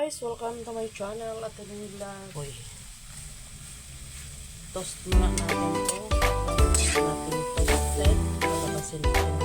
guys, welcome to my channel at yung vlog. Uy. Toast muna natin to. Natin toasted. Patabasin natin